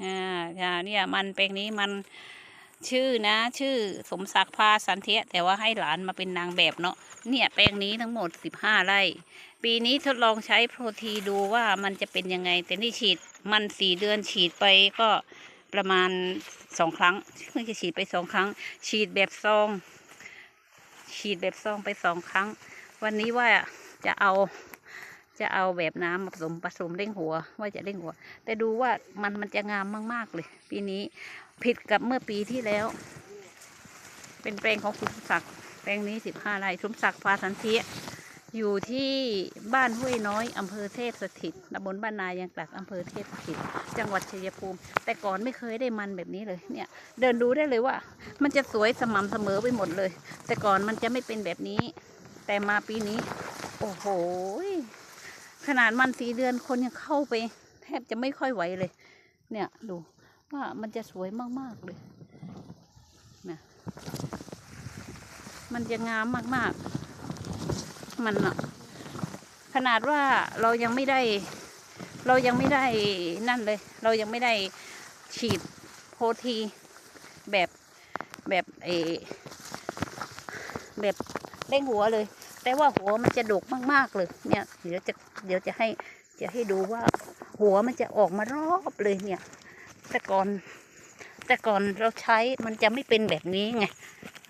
อ่าอ่าเนี่ยมันแปลงนี้มันชื่อนะ ชื่อสมศักดิ์พาสันเทียแต่ว่าให้หลานมาเป็นนางแบบเนาะเนี่ยแปลงนี้ทั้งหมดสิบห้าไร่ ปีนี้ทดลองใช้โปรทีดูว่ามันจะเป็นยังไง แต่นี่ฉีดมันสี่เดือนฉีดไปก็ประมาณสองครั้งเพิ่งจะฉีดไปสองครั้ง ฉีดแบบซอง ฉีดแบบซองไปสองครั้ง วันนี้ว่าจะเอา จะเอาแบบน้ำผสมผสมเร่งหัว ว่าจะเร่งหัว แต่ดูว่ามันมันจะงามมาก ๆ เลย ปีนี้ผิดกับเมื่อปีที่แล้ว เป็นแปลงของคุณศักดิ์แปลงนี้สิบห้าไร่สมศักดิ์พาสันเทียอยู่ที่บ้านห้วยน้อยอำเภอเทพสถิตตำบลบ้านนายังกลักอำเภอเทพสถิต จังหวัดชัยภูมิ แต่ก่อนไม่เคยได้มันแบบนี้เลย เนี่ย เดินดูได้เลยว่า มันจะสวยสม่ำเสมอไปหมดเลย แต่ก่อนมันจะไม่เป็นแบบนี้ แต่มาปีนี้ โอ้โห ขนาดมันสีเดือนคนยังเข้าไป แทบจะไม่ค่อยไหวเลย เนี่ยดูว่ามันจะสวยมากๆเลยนะมันจะงามมากๆ มันอะขนาดว่าเรายังไม่ได้ เรายังไม่ได้นั่นเลย เรายังไม่ได้ฉีดโพธีแบบแบบเออแบบเร่งหัวเลย แต่ว่าหัวมันจะดกมากๆเลย เนี่ยเดี๋ยวจะเดี๋ยวจะให้จะให้ดูว่า หัวมันจะออกมารอบเลยเนี่ย แต่ก่อน แต่ก่อนเราใช้มันจะไม่เป็นแบบนี้ไง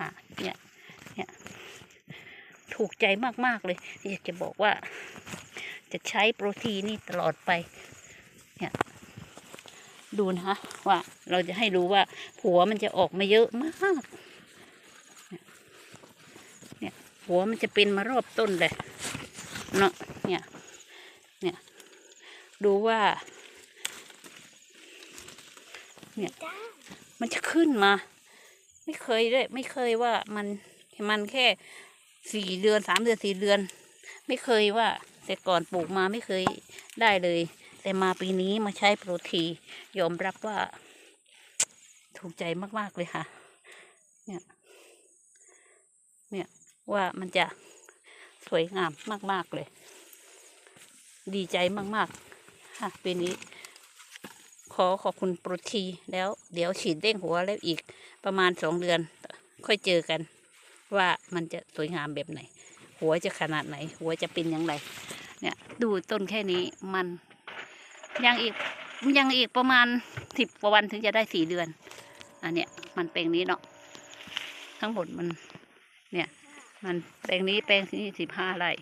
อะเนี่ยเนี่ยถูกใจมากๆเลยอยากจะบอกว่า จะใช้โปรตีนนี่ตลอดไป เนี่ยดูนะคะว่าเราจะให้ดูว่าหัวมันจะออกมาเยอะมาก เนี่ย หัวมันจะเป็นมารอบต้นเลยเนาะเนี่ยเนี่ยดูว่า เนี่ยมันจะขึ้นมา ไม่เคยเลยไม่เคยว่ามันมันแค่สี่เดือนสามเดือนสี่เดือน ไม่เคยว่า แต่ก่อนปลูกมาไม่เคยได้เลย แต่มาปีนี้มาใช้โปรตียอมรับว่า ถูกใจมาก ๆ เลยค่ะ เนี่ย เนี่ย ว่ามันจะสวยงามมากๆเลย ดีใจมากๆค่ะปีนี้ ขอขอบคุณโปรทีแล้วเดี๋ยวฉีดเด้งหัวแล้วอีกประมาณสองเดือน ค่อยเจอกัน ว่ามันจะสวยงามแบบไหน หัวจะขนาดไหน หัวจะเป็นอย่างไรเนี่ยดูต้นแค่นี้มันยังอีกยังอีกประมาณสิบกว่าวันถึงจะได้สี่เดือน อันเนี้ยมันแปลงนี้เนาะทั้งหมดมันเนี่ย มันแปลงนี้แปลงนี้สิบห้าไร่